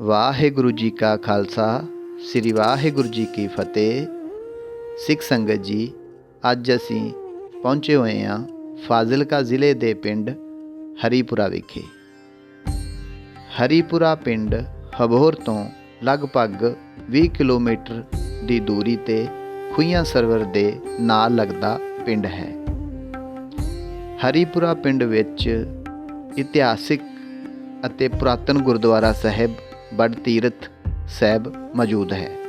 ਵਾਹਿਗੁਰੂ ਜੀ ਕਾ ਖਾਲਸਾ ਸ੍ਰੀ ਵਾਹਿਗੁਰੂ ਜੀ ਕੀ ਫਤਿਹ ਸਿੱਖ ਸੰਗਤ ਜੀ ਅੱਜ ਅਸੀਂ ਪਹੁੰਚੇ ਹੋਏ ਹਾਂ ਫਾਜ਼ਿਲਕਾ ਜ਼ਿਲ੍ਹੇ ਦੇ ਪਿੰਡ ਹਰੀਪੁਰਾ ਵਿਖੇ। ਹਰੀਪੁਰਾ ਪਿੰਡ ਹਬੋਰ ਤੋਂ ਲਗਭਗ 20 ਕਿਲੋਮੀਟਰ ਦੀ ਦੂਰੀ ਤੇ ਖੁਈਆਂ ਸਰਵਰ ਦੇ ਨਾਲ ਲੱਗਦਾ ਪਿੰਡ ਹੈ। ਹਰੀਪੁਰਾ ਪਿੰਡ ਵਿੱਚ ਇਤਿਹਾਸਿਕ ਅਤੇ ਪੁਰਾਤਨ ਗੁਰਦੁਆਰਾ ਸਾਹਿਬ ਬੜ ਤੀਰਥ ਸਾਹਿਬ ਮੌਜੂਦ ਹੈ।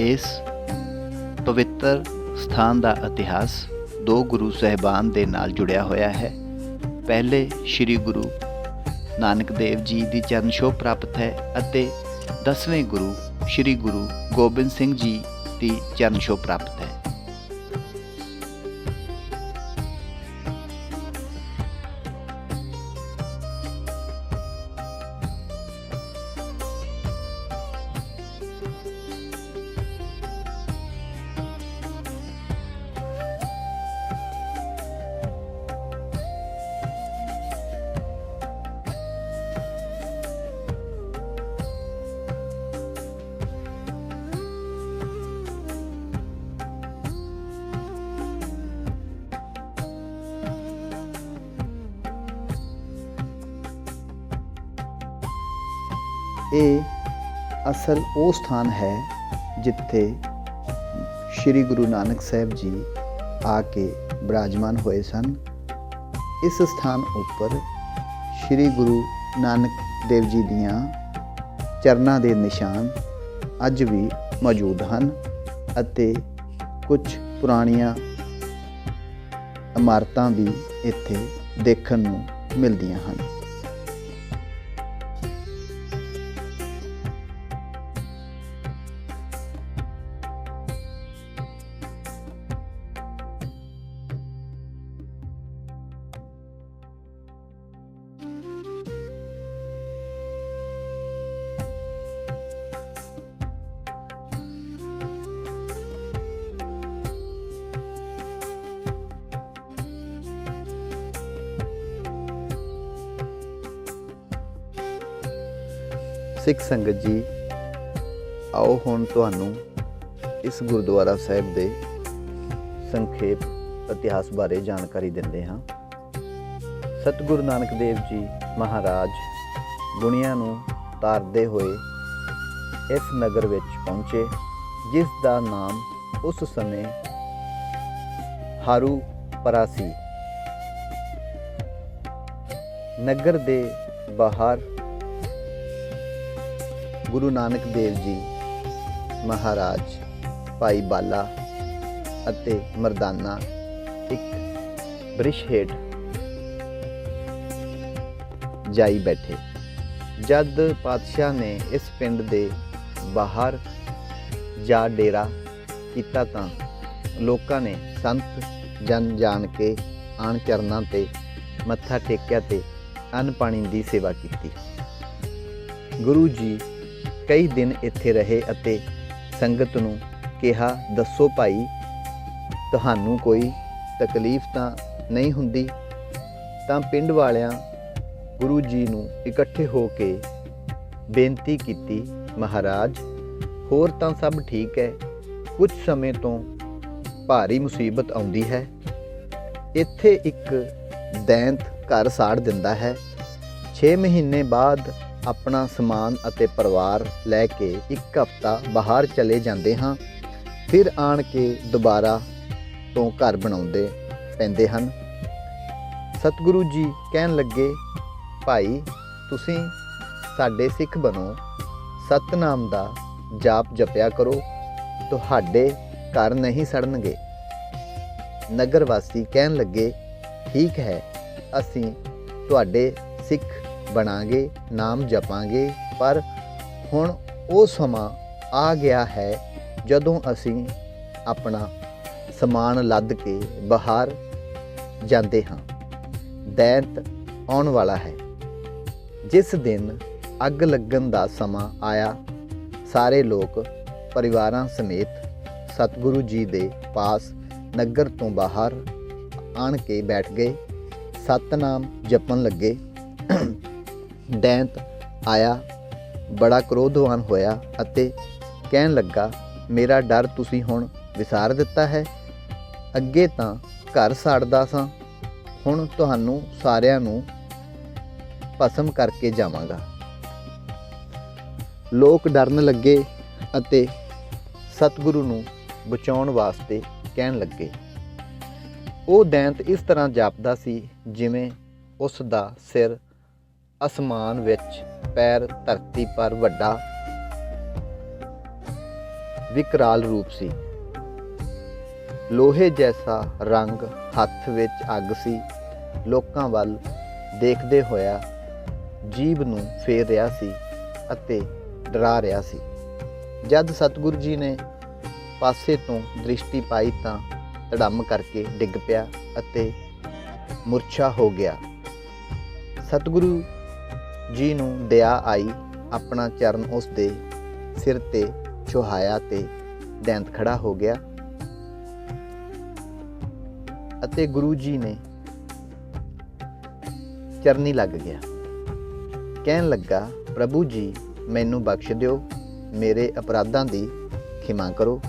ਇਸ ਪਵਿੱਤਰ ਸਥਾਨ ਦਾ ਇਤਿਹਾਸ ਦੋ ਗੁਰੂ ਸਹਿਬਾਨ ਦੇ ਨਾਲ ਜੁੜਿਆ ਹੋਇਆ ਹੈ। ਪਹਿਲੇ ਸ੍ਰੀ ਗੁਰੂ ਨਾਨਕ ਦੇਵ ਜੀ ਦੀ ਚਰਨ ਛੋਹ ਪ੍ਰਾਪਤ ਹੈ ਅਤੇ ਦਸਵੇਂ ਗੁਰੂ ਸ੍ਰੀ ਗੁਰੂ ਗੋਬਿੰਦ ਸਿੰਘ ਜੀ ਦੀ ਚਰਨ ਛੋਹ ਪ੍ਰਾਪਤ ਹੈ। ਇਹ ਅਸਲ ਉਹ ਸਥਾਨ ਹੈ ਜਿੱਥੇ ਸ੍ਰੀ ਗੁਰੂ ਨਾਨਕ ਸਾਹਿਬ ਜੀ ਆ ਕੇ ਬਿਰਾਜਮਾਨ ਹੋਏ ਸਨ। ਇਸ ਸਥਾਨ ਉੱਪਰ ਸ੍ਰੀ ਗੁਰੂ ਨਾਨਕ ਦੇਵ ਜੀ ਦੀਆਂ ਚਰਨਾਂ ਦੇ ਨਿਸ਼ਾਨ ਅੱਜ ਵੀ ਮੌਜੂਦ ਹਨ ਅਤੇ ਕੁਝ ਪੁਰਾਣੀਆਂ ਇਮਾਰਤਾਂ ਵੀ ਇੱਥੇ ਦੇਖਣ ਨੂੰ ਮਿਲਦੀਆਂ ਹਨ। ਸਿੱਖ ਸੰਗਤ ਜੀ, ਆਓ ਹੁਣ ਤੁਹਾਨੂੰ ਇਸ ਗੁਰਦੁਆਰਾ ਸਾਹਿਬ ਦੇ ਸੰਖੇਪ ਇਤਿਹਾਸ ਬਾਰੇ ਜਾਣਕਾਰੀ ਦਿੰਦੇ ਹਾਂ। ਸਤਿਗੁਰੂ ਨਾਨਕ ਦੇਵ ਜੀ ਮਹਾਰਾਜ ਦੁਨੀਆ ਨੂੰ ਤਾਰਦੇ ਹੋਏ ਇਸ ਨਗਰ ਵਿੱਚ ਪਹੁੰਚੇ, ਜਿਸ ਦਾ ਨਾਮ ਉਸ ਸਮੇਂ ਹਾਰੂ ਪਰਾਸੀ ਨਗਰ ਦੇ ਬਾਹਰ ਗੁਰੂ ਨਾਨਕ ਦੇਵ ਜੀ, ਮਹਾਰਾਜ, ਭਾਈ ਬਾਲਾ ਅਤੇ ਮਰਦਾਨਾ, ਇੱਕ ਬ੍ਰਿਸ਼ ਹੇਠ ਜਾਈ ਬੈਠੇ। ਜਦ ਪਾਤਸ਼ਾਹ ਨੇ ਇਸ ਪਿੰਡ ਦੇ ਬਾਹਰ ਜਾ ਡੇਰਾ ਕੀਤਾ ਤਾਂ ਲੋਕਾਂ ਨੇ ਸੰਤ, ਜਨ ਜਾਣ ਕੇ ਆਣ ਚਰਨਾਂ ਤੇ ਮੱਥਾ ਟੇਕਿਆ ਤੇ ਅੰਨ ਪਾਣੀ ਦੀ ਸੇਵਾ ਕੀਤੀ। ਗੁਰੂ ਜੀ ਕਈ ਦਿਨ ਇੱਥੇ ਰਹੇ ਅਤੇ ਸੰਗਤ ਨੂੰ ਕਿਹਾ, ਦੱਸੋ ਭਾਈ, ਤੁਹਾਨੂੰ ਕੋਈ ਤਕਲੀਫ ਤਾਂ ਨਹੀਂ ਹੁੰਦੀ? ਤਾਂ ਪਿੰਡ ਵਾਲਿਆਂ ਗੁਰੂ ਜੀ ਨੂੰ ਇਕੱਠੇ ਹੋ ਕੇ ਬੇਨਤੀ ਕੀਤੀ, ਮਹਾਰਾਜ, ਹੋਰ ਤਾਂ ਸਭ ਠੀਕ ਹੈ। ਕੁਝ ਸਮੇਂ ਤੋਂ ਭਾਰੀ ਮੁਸੀਬਤ ਆਉਂਦੀ ਹੈ। ਇੱਥੇ ਇੱਕ ਦੈਂਤ ਘਰ ਸਾੜ ਦਿੰਦਾ ਹੈ। 6 ਮਹੀਨੇ ਬਾਅਦ ਆਪਣਾ ਸਮਾਨ ਅਤੇ ਪਰਿਵਾਰ ਲੈ ਕੇ ਇੱਕ ਹਫ਼ਤਾ ਬਾਹਰ ਚਲੇ ਜਾਂਦੇ ਹਾਂ। ਫਿਰ ਆਣ ਕੇ ਦੁਬਾਰਾ ਤੋਂ ਘਰ ਬਣਾਉਂਦੇ ਪੈਂਦੇ ਹਨ। ਸਤਿਗੁਰੂ ਜੀ ਕਹਿਣ ਲੱਗੇ, ਭਾਈ, ਤੁਸੀਂ ਸਾਡੇ ਸਿੱਖ ਬਣੋ। ਸਤਨਾਮ ਦਾ ਜਾਪ ਜਪਿਆ ਕਰੋ। ਤੁਹਾਡੇ ਘਰ ਨਹੀਂ ਸੜਨਗੇ। ਨਗਰ ਵਾਸੀ ਕਹਿਣ ਲੱਗੇ, ਠੀਕ ਹੈ, ਅਸੀਂ ਤੁਹਾਡੇ ਸਿੱਖ ਬਣਾਂਗੇ, ਨਾਮ ਜਪਾਂਗੇ, ਪਰ ਹੁਣ ਉਹ ਸਮਾਂ ਆ ਗਿਆ ਹੈ ਜਦੋਂ ਅਸੀਂ ਆਪਣਾ ਸਮਾਨ ਲੱਦ ਕੇ ਬਾਹਰ ਜਾਂਦੇ ਹਾਂ। ਦੈਂਤ ਆਉਣ ਵਾਲਾ ਹੈ। ਜਿਸ ਦਿਨ ਅੱਗ ਲੱਗਣ ਦਾ ਸਮਾਂ ਆਇਆ, ਸਾਰੇ ਲੋਕ ਪਰਿਵਾਰਾਂ ਸਮੇਤ ਸਤਿਗੁਰੂ ਜੀ ਦੇ ਪਾਸ ਨਗਰ ਤੋਂ ਬਾਹਰ ਆਣ ਕੇ ਬੈਠ ਗਏ। ਸਤਨਾਮ ਜਪਣ ਲੱਗੇ। ਦੈਂਤ ਆਇਆ, ਬੜਾ ਕ੍ਰੋਧਵਾਨ ਹੋਇਆ ਅਤੇ ਕਹਿਣ ਲੱਗਾ, ਮੇਰਾ ਡਰ ਤੁਸੀਂ ਹੁਣ ਵਿਸਾਰ ਦਿੱਤਾ ਹੈ? ਅੱਗੇ ਤਾਂ ਘਰ ਸਾੜਦਾ ਸਾਂ, ਹੁਣ ਤੁਹਾਨੂੰ ਸਾਰਿਆਂ ਨੂੰ ਭਸਮ ਕਰਕੇ ਜਾਵਾਂਗਾ। ਲੋਕ ਡਰਨ ਲੱਗੇ ਅਤੇ ਸਤਿਗੁਰੂ ਨੂੰ ਬਚਾਉਣ ਵਾਸਤੇ ਕਹਿਣ ਲੱਗੇ। ਉਹ ਦੈਂਤ ਇਸ ਤਰ੍ਹਾਂ ਜਾਪਦਾ ਸੀ ਜਿਵੇਂ ਉਸ ਦਾ ਸਿਰ ਅਸਮਾਨ ਵਿੱਚ ਪੈਰ ਧਰਤੀ ਪਰ ਵੱਡਾ ਵਿਕਰਾਲ ਰੂਪ ਸੀ। ਲੋਹੇ ਜੈਸਾ ਰੰਗ ਹੱਥ ਵਿੱਚ ਅੱਗ ਸੀ। ਲੋਕਾਂ ਵੱਲ ਦੇਖਦੇ ਹੋਇਆ ਜੀਬ ਨੂੰ ਫੇਰ ਰਿਹਾ ਸੀ ਅਤੇ ਡਰਾ ਰਿਹਾ ਸੀ। ਜਦ ਸਤਿਗੁਰੂ ਜੀ ਨੇ ਪਾਸੇ ਤੋਂ ਦ੍ਰਿਸ਼ਟੀ ਪਾਈ ਤਾਂ ਧੜਮ ਕਰਕੇ ਡਿੱਗ ਪਿਆ ਅਤੇ ਮੁਰਛਾ ਹੋ ਗਿਆ। ਸਤਿਗੁਰੂ ਜੀ ਨੂੰ ਦਇਆ ਆਈ, ਆਪਣਾ ਚਰਨ ਉਸ ਦੇ ਸਿਰ ਤੇ ਛੁਹਾਇਆ ਤੇ ਦੈਂਤ ਖੜਾ ਹੋ ਗਿਆ। ਅਤੇ ਗੁਰੂ ਜੀ ਨੇ ਚਰਨੀ ਲੱਗ ਗਿਆ। ਕਹਿਣ ਲੱਗਾ, ਪ੍ਰਭੂ ਜੀ, ਮੈਨੂੰ ਬਖਸ਼ ਦਿਓ, ਮੇਰੇ ਅਪਰਾਧਾਂ ਦੀ ਖਿਮਾ ਕਰੋ।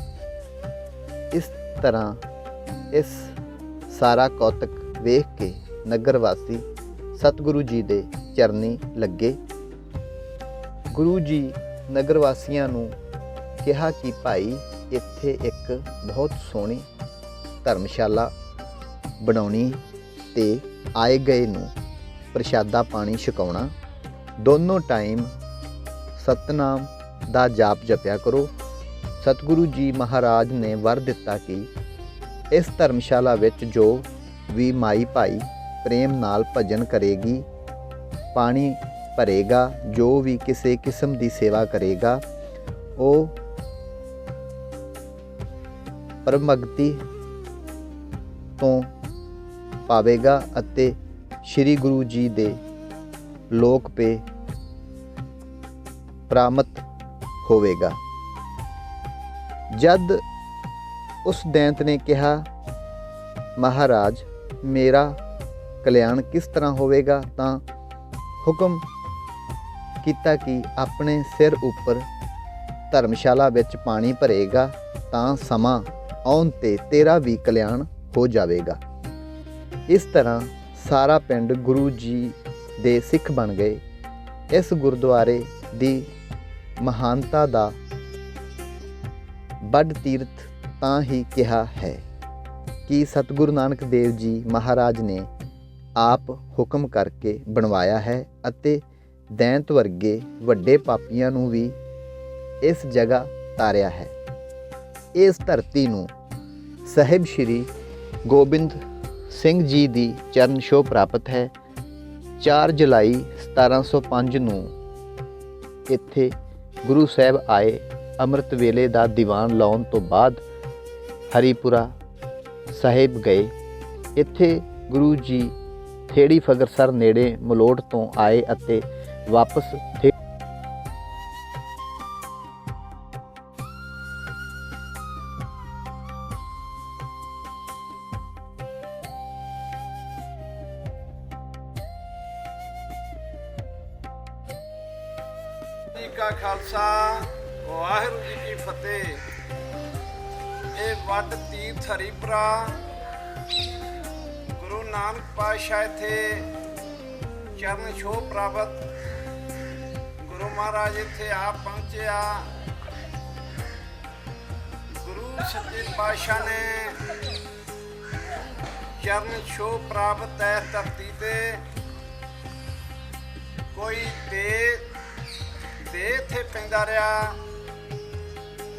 ਇਸ ਤਰ੍ਹਾਂ ਇਸ ਸਾਰਾ ਕੌਤਕ ਵੇਖ ਕੇ ਨਗਰ ਵਾਸੀ ਸਤਿਗੁਰੂ ਜੀ ਦੇ ਚਰਨੀ ਲੱਗੇ। ਗੁਰੂ ਜੀ ਨਗਰ ਵਾਸੀਆਂ ਨੂੰ ਕਿਹਾ ਕਿ ਭਾਈ, ਇੱਥੇ ਇੱਕ ਬਹੁਤ ਸੋਹਣੀ ਧਰਮਸ਼ਾਲਾ ਬਣਾਉਣੀ ਤੇ ਆਏ ਗਏ ਨੂੰ ਪ੍ਰਸ਼ਾਦਾ ਪਾਣੀ ਛਕਾਉਣਾ। ਦੋਨੋਂ ਟਾਈਮ ਸਤਨਾਮ ਦਾ ਜਾਪ ਜਪਿਆ ਕਰੋ। ਸਤਿਗੁਰੂ ਜੀ ਮਹਾਰਾਜ ਨੇ ਵਰ ਦਿੱਤਾ ਕਿ ਇਸ ਧਰਮਸ਼ਾਲਾ ਵਿੱਚ ਜੋ ਵੀ ਮਾਈ ਭਾਈ ਪ੍ਰੇਮ ਨਾਲ ਭਜਨ ਕਰੇਗੀ ਪਾਣੀ ਭਰੇਗਾ, ਜੋ ਵੀ ਕਿਸੇ ਕਿਸਮ ਦੀ ਸੇਵਾ ਕਰੇਗਾ, ਉਹ ਪਰਮਗਤੀ ਤੋਂ ਪਾਵੇਗਾ ਅਤੇ ਸ੍ਰੀ ਗੁਰੂ ਜੀ ਦੇ ਲੋਕ ਪੇ ਪ੍ਰਾਮਤ ਹੋਵੇਗਾ। ਜਦ ਉਸ ਦੈਂਤ ਨੇ ਕਿਹਾ, ਮਹਾਰਾਜ, ਮੇਰਾ ਕਲਿਆਣ ਕਿਸ ਤਰ੍ਹਾਂ ਹੋਵੇਗਾ? ਤਾਂ ਹੁਕਮ ਕੀਤਾ ਕਿ ਆਪਣੇ ਸਿਰ ਉੱਪਰ ਧਰਮਸ਼ਾਲਾ ਵਿੱਚ ਪਾਣੀ ਭਰੇਗਾ, ਤਾਂ ਸਮਾਂ ਆਉਣ ਤੇ ਤੇਰਾ ਵੀ ਕਲਿਆਣ ਹੋ ਜਾਵੇਗਾ। ਇਸ ਤਰ੍ਹਾਂ ਸਾਰਾ ਪਿੰਡ ਗੁਰੂ ਜੀ ਦੇ ਸਿੱਖ ਬਣ ਗਏ। ਇਸ ਗੁਰਦੁਆਰੇ ਦੀ ਮਹਾਨਤਾ ਦਾ ਵੱਡ ਤੀਰਥ ਤਾਂ ਹੀ ਕਿਹਾ ਹੈ ਕਿ ਸਤਿਗੁਰੂ ਨਾਨਕ ਦੇਵ ਜੀ ਮਹਾਰਾਜ ਨੇ ਆਪ ਹੁਕਮ ਕਰਕੇ ਬਣਵਾਇਆ ਹੈ। ਅਤੇ ਦੈਂਤ ਵਰਗੇ ਵੱਡੇ ਪਾਪੀਆਂ ਨੂੰ ਵੀ ਇਸ ਜਗ੍ਹਾ ਤਾਰਿਆ ਹੈ। ਇਸ ਧਰਤੀ ਨੂੰ ਸਹਿਬ ਸ਼੍ਰੀ ਗੋਬਿੰਦ ਸਿੰਘ ਜੀ ਦੀ ਚਰਨ ਛੋਹ ਪ੍ਰਾਪਤ ਹੈ। 4 ਜੁਲਾਈ 1705 ਨੂੰ ਇੱਥੇ ਗੁਰੂ ਸਾਹਿਬ ਆਏ ਅੰਮ੍ਰਿਤ ਵੇਲੇ ਦਾ ਦੀਵਾਨ ਲਾਉਣ ਤੋਂ ਬਾਅਦ ਹਰੀਪੁਰਾ ਸਾਹਿਬ ਗਏ। ਇੱਥੇ ਗੁਰੂ ਜੀ ਥੇੜੀ ਫਗਰਸਰ ਨੇੜੇ ਮਲੋਟ ਤੋਂ ਆਏ ਅਤੇ ਵਾਪਸ ਕਾ ਖਾਲਸਾ, ਵਾਹਿਗੁਰੂ ਜੀ ਕੀ ਫਤਿਹ। ਇਹ ਵੱਡ ਤੀਰਥ ਹਰੀ ਨਾਨਕ ਪਾਤਸ਼ਾਹ ਇੱਥੇ ਚਰਨ ਛੋਹ ਪ੍ਰਾਪਤ। ਗੁਰੂ ਮਹਾਰਾਜ ਇੱਥੇ ਆਪ ਪਹੁੰਚਿਆ ਗੁਰੂ ਸੱਚੇ ਪਾਤਸ਼ਾਹ ਨੇ ਚਰਨ ਛੋਹ ਪ੍ਰਾਪਤ ਹੈ ਧਰਤੀ ਤੇ। ਕੋਈ ਦੇ ਦੇ ਇੱਥੇ ਪੈਂਦਾ ਰਿਹਾ।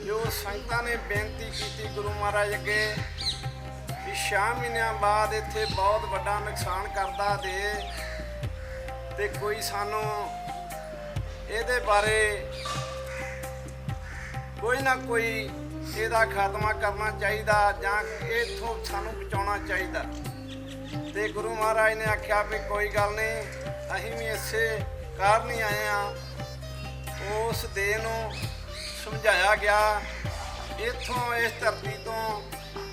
ਜੋ ਸੰਗਤਾਂ ਨੇ ਬੇਨਤੀ ਕੀਤੀ ਗੁਰੂ ਮਹਾਰਾਜ ਅੱਗੇ। ਕਿ ਛੇ ਮਹੀਨਿਆਂ ਬਾਅਦ ਇੱਥੇ ਬਹੁਤ ਵੱਡਾ ਨੁਕਸਾਨ ਕਰਦਾ ਦੇ ਤੇ ਕੋਈ ਸਾਨੂੰ ਇਹਦੇ ਬਾਰੇ ਕੋਈ ਨਾ ਕੋਈ ਇਹਦਾ ਖਾਤਮਾ ਕਰਨਾ ਚਾਹੀਦਾ ਜਾਂ ਇਥੋਂ ਸਾਨੂੰ ਬਚਾਉਣਾ ਚਾਹੀਦਾ। ਤੇ ਗੁਰੂ ਮਹਾਰਾਜ ਨੇ ਆਖਿਆ ਵੀ ਕੋਈ ਗੱਲ ਨਹੀਂ, ਅਸੀਂ ਵੀ ਇਸੇ ਕਾਰਨ ਹੀ ਆਏ ਆ ਉਸ ਦੇ ਨੂੰ ਸਮਝਾਇਆ ਗਿਆ, ਇਥੋਂ ਇਸ ਧਰਤੀ ਤੋਂ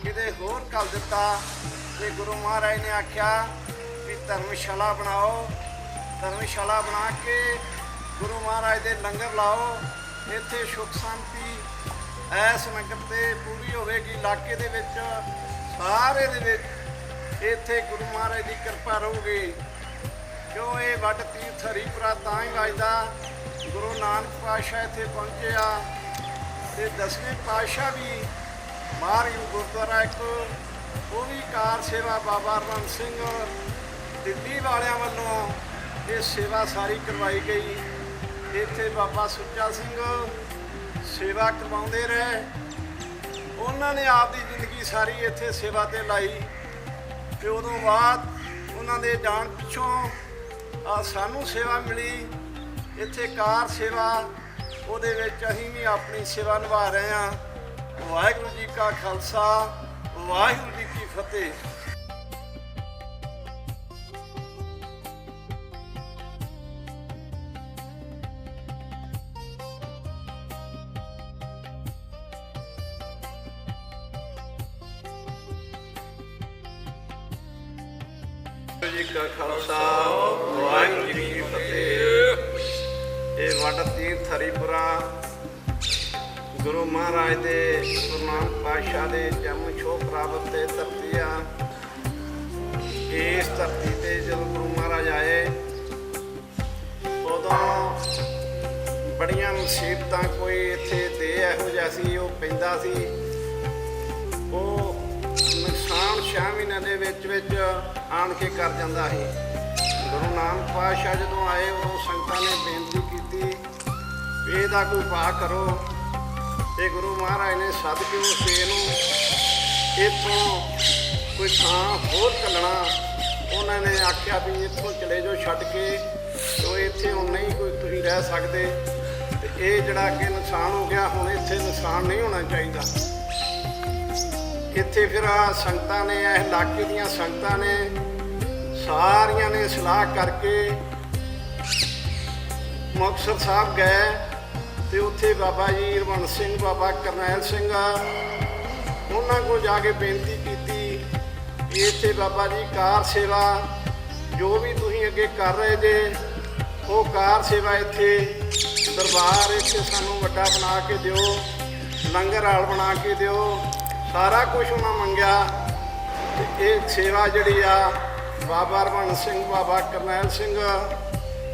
ਕਿਤੇ ਹੋਰ ਕਰ ਦਿੱਤਾ। ਤੇ ਗੁਰੂ ਮਹਾਰਾਜ ਨੇ ਆਖਿਆ ਵੀ ਧਰਮਸ਼ਾਲਾ ਬਣਾਓ। ਧਰਮਸ਼ਾਲਾ ਬਣਾ ਕੇ ਗੁਰੂ ਮਹਾਰਾਜ ਦੇ ਲੰਗਰ ਲਾਓ। ਇੱਥੇ ਸੁਖ ਸ਼ਾਂਤੀ ਐਸ ਨਗਰ ਤੇ, ਪੂਰੀ ਹੋਵੇਗੀ ਇਲਾਕੇ ਦੇ ਵਿੱਚ, ਸਾਰੇ ਦੇ ਵਿੱਚ। ਇੱਥੇ ਗੁਰੂ ਮਹਾਰਾਜ ਦੀ ਕਿਰਪਾ ਰਹੂਗੀ। ਕਿਉਂ ਇਹ ਵੱਡ ਤੀਰਥ ਹਰੀਪੁਰਾ ਤਾਂ ਹੀ ਵੱਜਦਾ? ਗੁਰੂ ਨਾਨਕ ਪਾਤਸ਼ਾਹ ਇੱਥੇ ਪਹੁੰਚਿਆ। ਤੇ ਦਸਵੇਂ ਪਾਤਸ਼ਾਹ ਵੀ ਬਾਹਰ ਗੁਰਦੁਆਰਾ ਇੱਕ, ਉਹ ਵੀ ਕਾਰ ਸੇਵਾ ਬਾਬਾ ਰਮਨ ਸਿੰਘ ਦਿੱਲੀ ਵਾਲਿਆਂ ਵੱਲੋਂ ਇਹ ਸੇਵਾ ਸਾਰੀ ਕਰਵਾਈ ਗਈ। ਇੱਥੇ ਬਾਬਾ ਸੁੱਚਾ ਸਿੰਘ ਸੇਵਾ ਕਰਵਾਉਂਦੇ ਰਹੇ। ਉਹਨਾਂ ਨੇ ਆਪਦੀ ਜ਼ਿੰਦਗੀ ਸਾਰੀ ਇੱਥੇ ਸੇਵਾ ਤੇ ਲਾਈ। ਤੇ ਉਦੋਂ ਬਾਅਦ ਉਹਨਾਂ ਦੇ ਜਾਣ ਪਿੱਛੋਂ ਆ ਸਾਨੂੰ ਸੇਵਾ ਮਿਲੀ। ਇੱਥੇ ਕਾਰ ਸੇਵਾ, ਉਹਦੇ ਵਿੱਚ ਅਸੀਂ ਵੀ ਆਪਣੀ ਸੇਵਾ ਨਿਭਾ ਰਹੇ ਹਾਂ। ਵਾਹਿਗੁਰੂ ਜੀ ਕਾ ਖਾਲਸਾ, ਵਾਹਿਗੁਰੂ ਜੀ ਕੀ ਫਤਿਹ। ਵਾਹਿਗੁਰੂ ਜੀ ਕਾ ਖਾਲਸਾ, ਵਾਹਿਗੁਰੂ ਜੀ ਕੀ ਫਤਿਹ। ਇਹ ਵੱਡ ਤੀਰਥ ਹਰੀਪੁਰਾ ਗੁਰੂ ਮਹਾਰਾਜ ਦੇ, ਗੁਰੂ ਨਾਨਕ ਪਾਤਸ਼ਾਹ ਦੇ ਜਨਮ ਛੋਹ ਪ੍ਰਾਪਤ ਤੇ ਧਰਤੀ ਆ। ਇਸ ਧਰਤੀ ਤੇ ਜਦੋਂ ਗੁਰੂ ਮਹਾਰਾਜ ਆਏ, ਉਦੋਂ ਬੜੀਆਂ ਮੁਸੀਬਤਾਂ ਕੋਈ ਇੱਥੇ ਦੇ ਇਹੋ ਜਿਹਾ ਸੀ, ਉਹ ਪੈਂਦਾ ਸੀ। ਉਹ ਨੁਕਸਾਨ ਛੇ ਮਹੀਨਿਆਂ ਦੇ ਵਿੱਚ ਵਿੱਚ ਆਣ ਕੇ ਕਰ ਜਾਂਦਾ ਸੀ। ਗੁਰੂ ਨਾਨਕ ਪਾਤਸ਼ਾਹ ਜਦੋਂ ਆਏ, ਉਦੋਂ ਸੰਗਤਾਂ ਨੇ ਬੇਨਤੀ ਕੀਤੀ, ਵੀ ਇਹਦਾ ਕੋਈ ਪਾ ਕਰੋ। ਤੇ ਗੁਰੂ ਮਹਾਰਾਜ ਨੇ ਸੱਦ ਕੇ ਉਸ ਸੇ ਨੂੰ ਇੱਥੋਂ ਕੋਈ ਥਾਂ ਹੋਰ ਕੱਲਣਾ ਉਹਨਾਂ ਨੇ ਆਖਿਆ ਵੀ ਇੱਥੋਂ ਚਲੇ ਜਾਓ ਛੱਡ ਕੇ, ਜੋ ਇੱਥੇ ਹੁਣ ਨਹੀਂ ਕੋਈ ਤੁਸੀਂ ਰਹਿ ਸਕਦੇ। ਤੇ ਇਹ ਜਿਹੜਾ ਕਿ ਨੁਕਸਾਨ ਹੋ ਗਿਆ, ਹੁਣ ਇੱਥੇ ਨੁਕਸਾਨ ਨਹੀਂ ਹੋਣਾ ਚਾਹੀਦਾ। ਇੱਥੇ ਫਿਰ ਆਹ ਸੰਗਤਾਂ ਨੇ, ਇਹ ਇਲਾਕੇ ਦੀਆਂ ਸੰਗਤਾਂ ਨੇ, ਸਾਰੀਆਂ ਨੇ ਸਲਾਹ ਕਰਕੇ ਮੁਕਤਸਰ ਸਾਹਿਬ ਗਏ। ਤੇ ਉੱਥੇ ਬਾਬਾ ਜੀ ਰਮਨ ਸਿੰਘ, ਬਾਬਾ ਕਰਨੈਲ ਸਿੰਘ ਉਹਨਾਂ ਕੋਲ ਜਾ ਕੇ ਬੇਨਤੀ ਕੀਤੀ ਕਿ ਇੱਥੇ ਬਾਬਾ ਜੀ ਕਾਰ ਸੇਵਾ, ਜੋ ਵੀ ਤੁਸੀਂ ਅੱਗੇ ਕਰ ਰਹੇ ਜੇ, ਉਹ ਕਾਰ ਸੇਵਾ ਇੱਥੇ ਦਰਬਾਰ ਇੱਥੇ ਸਾਨੂੰ ਵੱਡਾ ਬਣਾ ਕੇ ਦਿਓ, ਲੰਗਰ ਹਾਲ ਬਣਾ ਕੇ ਦਿਓ, ਸਾਰਾ ਕੁਝ ਉਹਨਾਂ ਮੰਗਿਆ। ਤੇ ਇਹ ਸੇਵਾ ਜਿਹੜੀ ਆ, ਬਾਬਾ ਰਮਨ ਸਿੰਘ, ਬਾਬਾ ਕਰਨੈਲ ਸਿੰਘ,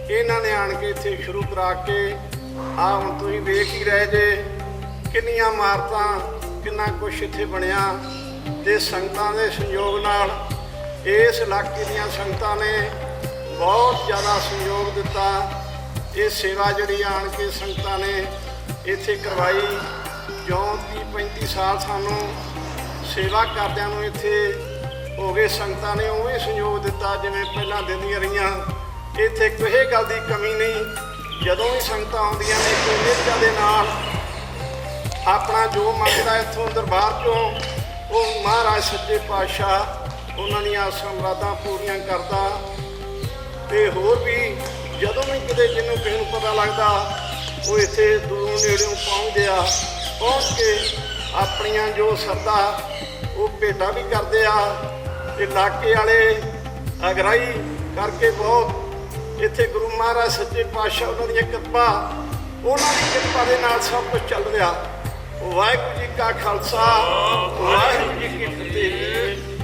ਇਹਨਾਂ ਨੇ ਆਣ ਕੇ ਇੱਥੇ ਸ਼ੁਰੂ ਕਰਾ ਕੇ ਆ ਹੁਣ ਤੁਸੀਂ ਵੇਖ ਹੀ ਰਹੇ ਜੇ ਕਿੰਨੀਆਂ ਇਮਾਰਤਾਂ, ਕਿੰਨਾ ਕੁਝ ਇੱਥੇ ਬਣਿਆ ਤੇ ਸੰਗਤਾਂ ਦੇ ਸਹਿਯੋਗ ਨਾਲ ਇਸ ਇਲਾਕੇ ਦੀਆਂ ਸੰਗਤਾਂ ਨੇ ਬਹੁਤ ਜ਼ਿਆਦਾ ਸਹਿਯੋਗ ਦਿੱਤਾ। ਇਹ ਸੇਵਾ ਜਿਹੜੀ ਆਣ ਕੇ ਸੰਗਤਾਂ ਨੇ ਇੱਥੇ ਕਰਵਾਈ। ਜਿਉਂ 30 35 ਸਾਲ ਸਾਨੂੰ ਸੇਵਾ ਕਰਦਿਆਂ ਨੂੰ ਇੱਥੇ ਹੋ ਗਏ ਸੰਗਤਾਂ ਨੇ ਉਹ ਵੀ ਸਹਿਯੋਗ ਦਿੱਤਾ, ਜਿਵੇਂ ਪਹਿਲਾਂ ਦਿੰਦੀਆਂ ਰਹੀਆਂ। ਇੱਥੇ ਕਿਸੇ ਗੱਲ ਦੀ ਕਮੀ ਨਹੀਂ। ਜਦੋਂ ਵੀ ਸੰਗਤਾਂ ਆਉਂਦੀਆਂ ਨੇ, ਕੋਈ ਨਿਰਜਾ ਦੇ ਨਾਲ ਆਪਣਾ ਜੋ ਮੰਗਦਾ ਇੱਥੋਂ ਦਰਬਾਰ ਚੋਂ, ਉਹ ਮਹਾਰਾਜ ਸੱਚੇ ਪਾਤਸ਼ਾਹ ਉਹਨਾਂ ਦੀਆਂ ਸਮਰਾਦਾਂ ਪੂਰੀਆਂ ਕਰਦਾ। ਤੇ ਹੋਰ ਵੀ ਜਦੋਂ ਵੀ ਕਿਤੇ ਜਿਹਨੂੰ ਕਿਸੇ ਨੂੰ ਪਤਾ ਲੱਗਦਾ, ਉਹ ਇੱਥੇ ਦੂਰੋਂ ਨੇੜਿਓਂ ਪਹੁੰਚਦੇ ਆ, ਪਹੁੰਚ ਕੇ ਆਪਣੀਆਂ ਜੋ ਸਰਦਾ, ਉਹ ਭੇਟਾ ਵੀ ਕਰਦੇ ਆ। ਤੇ ਇਲਾਕੇ ਵਾਲੇ ਅਗਰਾਈ ਕਰਕੇ ਬਹੁਤ ਜਿੱਥੇ ਗੁਰੂ ਮਹਾਰਾਜ ਸੱਚੇ ਪਾਤਸ਼ਾਹ ਉਹਨਾਂ ਦੀ ਕਿਰਪਾ, ਉਹਨਾਂ ਦੀ ਕਿਰਪਾ ਦੇ ਨਾਲ ਸਭ ਕੁਝ ਚੱਲ ਰਿਹਾ। ਵਾਹਿਗੁਰੂ ਜੀ ਕਾ ਖਾਲਸਾ, ਵਾਹਿਗੁਰੂ ਜੀ ਕੀ ਫਤਿਹ।